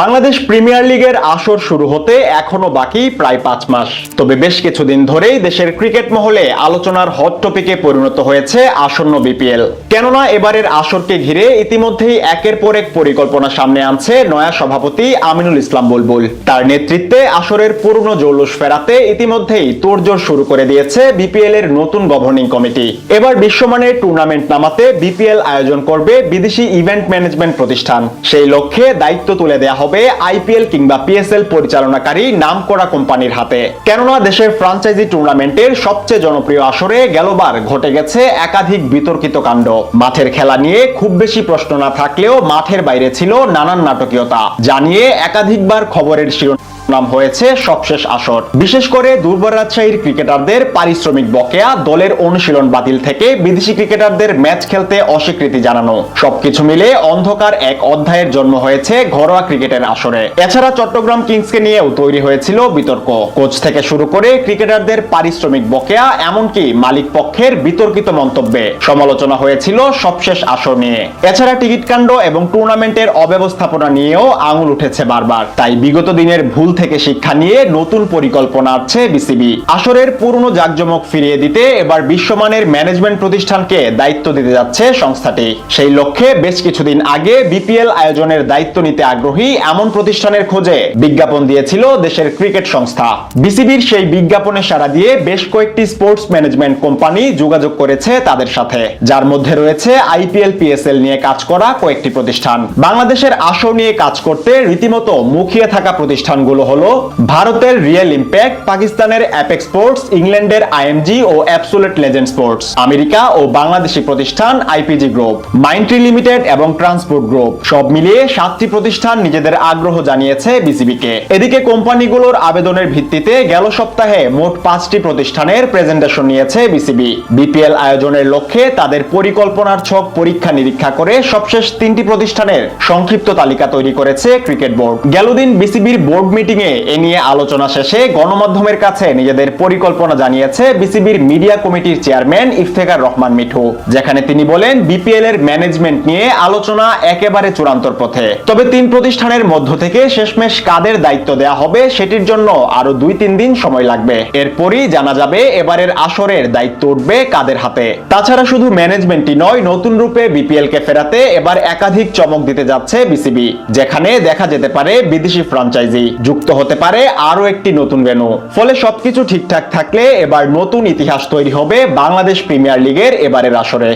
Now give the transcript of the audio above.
Bangladesh premier লিগের আসর শুরু হতে এখনও বাকি প্রায় পাঁচ মাস। তবে বেশ কিছুদিন ধরেই দেশের ক্রিকেট মহলে আলোচনার হট টপিকে পরিণত হয়েছে আসন্ন বিপিএল। কেননা এবারের আসরকে ঘিরে ইতিমধ্যেই একের পর এক পরিকল্পনা সামনে আনছে নয়া সভাপতি আমিনুল ইসলাম বুলবুল। তার নেতৃত্বে আসরের পুরনো জৌলুস ফেরাতে ইতিমধ্যেই তোড়জোড় শুরু করে দিয়েছে বিপিএল এর নতুন গভর্নিং কমিটি এবার বিশ্বমানের টুর্নামেন্ট নামাতে বিপিএল আয়োজন করবে বিদেশি ইভেন্ট ম্যানেজমেন্ট প্রতিষ্ঠান। সেই লক্ষ্যে দায়িত্ব তুলে দেয়া হবে আইপিএল কিংবা পিএসএল পরিচালনাকারী নামকরা কোম্পানির হাতে। কেননা দেশের ফ্রাঞ্চাইজি টুর্নামেন্টের সবচেয়ে জনপ্রিয় আসরে গেলবার ঘটে গেছে একাধিক বিতর্কিত কাণ্ড। মাঠের খেলা নিয়ে খুব বেশি প্রশ্ন না থাকলেও মাঠের বাইরে ছিল নানান নাটকীয়তা। জানিয়ে একাধিকবার খবরের শিরোনাম নাম হয়েছে সবশেষ আসর। বিশেষ করে দুর্বল রাজশাহীর ক্রিকেটারদের পারিশ্রমিক বকেয়া, দলের অনুশীলন বাতিল থেকে বিদেশি ক্রিকেটারদের ম্যাচ খেলতে অস্বীকৃতি জানানো। সবকিছু মিলে অন্ধকার এক অধ্যায়ের জন্ম হয়েছে ঘরোয়া ক্রিকেটের আসরে। এছাড়া চট্টগ্রাম কিংসকে নিয়েও তৈরি হয়েছিল বিতর্ক। কোচ থেকে শুরু করে ক্রিকেটারদের পারিশ্রমিক বকেয়া, এমনকি মালিক পক্ষের বিতর্কিত মন্তব্যে সমালোচনা হয়েছিল সবশেষ আসর নিয়ে। এছাড়া টিকিট কাণ্ড এবং টুর্নামেন্টের অব্যবস্থাপনা নিয়েও আঙুল উঠেছে বারবার। তাই বিগত দিনের ভুল থেকে শিক্ষা নিয়ে নতুন পরিকল্পনা আছে বিসিবি। আসরের পুরনো জাকজমক ফিরিয়ে দিতে এবার বিশ্বমানের ম্যানেজমেন্ট প্রতিষ্ঠানকে দায়িত্ব দিতে যাচ্ছে সংস্থাটি। সেই লক্ষ্যে বেশ কিছুদিন আগে বিপিএল আয়োজনের দায়িত্ব নিতে আগ্রহী এমন প্রতিষ্ঠানের খোঁজে বিজ্ঞাপন দিয়েছিল দেশের ক্রিকেট সংস্থা। বিসিবির সেই বিজ্ঞাপনে সাড়া দিয়ে বেশ কয়েকটি স্পোর্টস ম্যানেজমেন্ট কোম্পানি যোগাযোগ করেছে তাদের সাথে। যার মধ্যে রয়েছে আইপিএল, পিএসএল নিয়ে কাজ করা কয়েকটি প্রতিষ্ঠান। বাংলাদেশের আসর নিয়ে কাজ করতে রীতিমতো মুখিয়ে থাকা প্রতিষ্ঠানগুলো হলো ভারতের রিয়েল ইম্প্যাক্ট পাকিস্তানের অ্যাপেক স্পোর্টস ইংল্যান্ডের আইএমজি ও অ্যাবসোলেট লেজেন্ড স্পোর্টস আমেরিকা ও বাংলাদেশি প্রতিষ্ঠান আইপিজি গ্রুপ মাইন্ট্রি লিমিটেড এবং ট্রান্সপোর্ট গ্রুপ সব মিলিয়ে সাতটি প্রতিষ্ঠান নিজেদের আগ্রহ জানিয়েছে বিসিবিকে এদিকে কোম্পানিগুলোর আবেদনের ভিত্তিতে গেল সপ্তাহে মোট পাঁচটি প্রতিষ্ঠানের প্রেজেন্টেশন নিয়েছে বিসিবি বিপিএল আয়োজনের লক্ষ্যে তাদের পরিকল্পনার ছক পরীক্ষা নিরীক্ষা করে সবশেষ তিনটি প্রতিষ্ঠানের সংক্ষিপ্ত তালিকা তৈরি করেছে ক্রিকেট বোর্ড। গেলদিন বিসিবির বোর্ড মিটিং এ এ নিয়ে আলোচনা শেষে গণমাধ্যমের কাছে নিজেদের পরিকল্পনা জানিয়েছে বিসিবির মিডিয়া কমিটির চেয়ারম্যান ইফতেখার রহমান মিঠু, যেখানে তিনি বলেন বিপিএল এর ম্যানেজমেন্ট নিয়ে আলোচনা একেবারে চূড়ান্তর পথে। তবে তিন প্রতিষ্ঠানের মধ্য থেকে শেষমেশ কাদের দায়িত্ব দেয়া হবে সেটির জন্য আরও দুই তিন দিন সময় লাগবে। এরপরই জানা যাবে এবারের আসরের দায়িত্ব উঠবে কাদের হাতে। তাছাড়া শুধু ম্যানেজমেন্টই নয়, নতুন রূপে বিপিএল কে ফেরাতে এবার একাধিক চমক দিতে যাচ্ছে বিসিবি, যেখানে দেখা যেতে পারে বিদেশি ফ্রাঞ্চাইজি। যুক্ত হতে পারে আরও একটি নতুন ভেনু ফলে সবকিছু ঠিকঠাক থাকলে এবার নতুন ইতিহাস তৈরি হবে বাংলাদেশ প্রিমিয়ার লিগের এবারের আসরে।